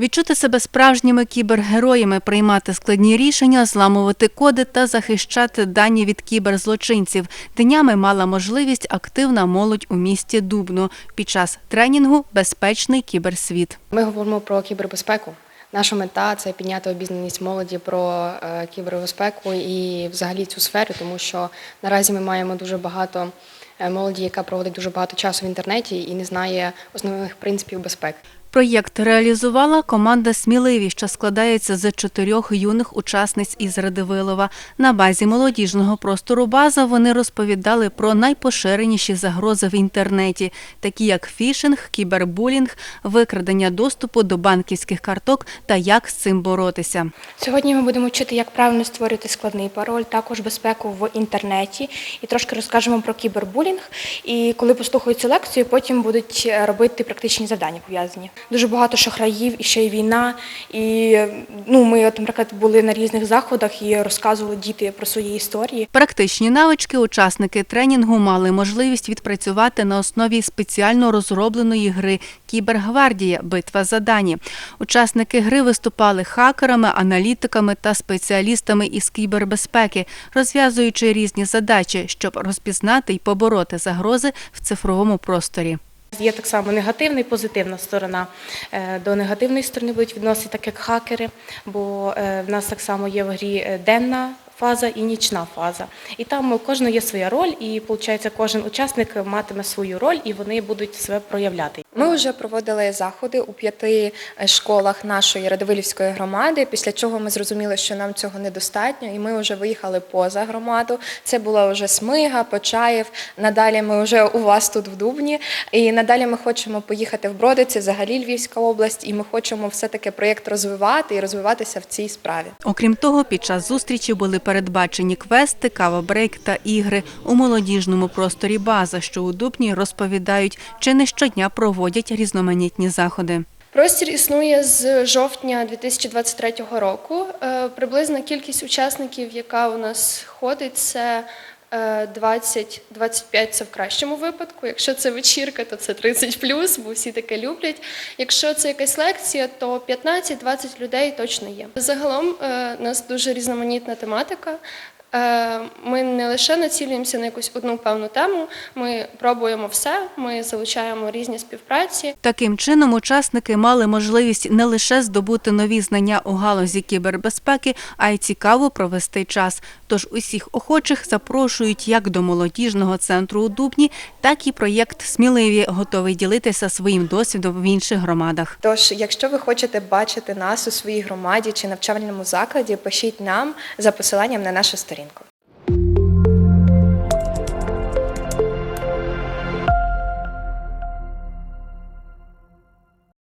Відчути себе справжніми кібергероями, приймати складні рішення, зламувати коди та захищати дані від кіберзлочинців. Днями мала можливість активна молодь у місті Дубно під час тренінгу Безпечний кіберсвіт. Ми говоримо про кібербезпеку. Наша мета це підняти обізнаність молоді про е, кібербезпеку і взагалі цю сферу, тому що наразі ми маємо дуже багато е, молоді, яка проводить дуже багато часу в інтернеті і не знає основних принципів безпеки. Проєкт реалізувала команда Сміливі, що складається з чотирьох юних учасниць із Радивилова. На базі молодіжного простору база вони розповідали про найпоширеніші загрози в інтернеті, такі як фішинг, кібербулінг, викрадення доступу до банківських карток та як з цим боротися. Сьогодні ми будемо вчити, як правильно створити складний пароль, також безпеку в інтернеті, і трошки розкажемо про кібербулінг. І коли послухають цю лекцію, потім будуть е, робити практичні завдання пов'язані. Дуже багато шахраїв, і ще й війна. І ну, ми, от, наприклад, були на різних заходах і розказували діти про свої історії. Практичні навички учасники тренінгу мали можливість відпрацювати на основі спеціально розробленої гри Кібергвардія Битва за дані. Учасники гри виступали хакерами, аналітиками та спеціалістами із кібербезпеки, розв'язуючи різні задачі, щоб розпізнати і побороти загрози в цифровому просторі. Є так само негативна і позитивна сторона. Е, До негативної сторони будуть відносити так як хакери, бо е, в нас так само є в грі е, денна фаза і нічна фаза. І там у кожного є своя роль, і виходить, кожен учасник матиме свою роль і вони будуть себе проявляти. Ми вже проводили заходи у п'яти е, школах нашої Радивилівської громади, після чого ми зрозуміли, що нам цього недостатньо, і ми вже виїхали поза громаду. Це була вже Смига, Почаєв. Надалі ми вже у вас тут в Дубні. І надалі ми хочемо поїхати в Бродиці, взагалі Львівська область, і ми хочемо все-таки проєкт розвивати і розвиватися в цій справі. Окрім того, під час зустрічі були передбачені квести, кавабрейк та ігри у молодіжному просторі база, що у Дубні розповідають, чи не щодня проводять різноманітні заходи. Простір існує з жовтня 2023 року. Е, Приблизна кількість учасників, яка у нас ходить, це 20-25 це в кращому випадку. Якщо це вечірка, то це 30 плюс, бо всі таке люблять. Якщо це якась лекція, то 15-20 людей точно є. Загалом е, у нас дуже різноманітна тематика. Е, Ми не лише націлюємося на якусь одну певну тему, ми пробуємо все, ми залучаємо різні співпраці. Таким чином, учасники мали можливість не лише здобути нові знання у галузі кібербезпеки, а й цікаво провести час. Тож усіх охочих запрошують як до молодіжного центру у Дубні, так і проєкт Сміливі готовий ділитися своїм досвідом в інших громадах. Тож, якщо ви хочете бачити нас у своїй громаді чи навчальному закладі, пишіть нам за посиланням на нашу сторінку. 된 것.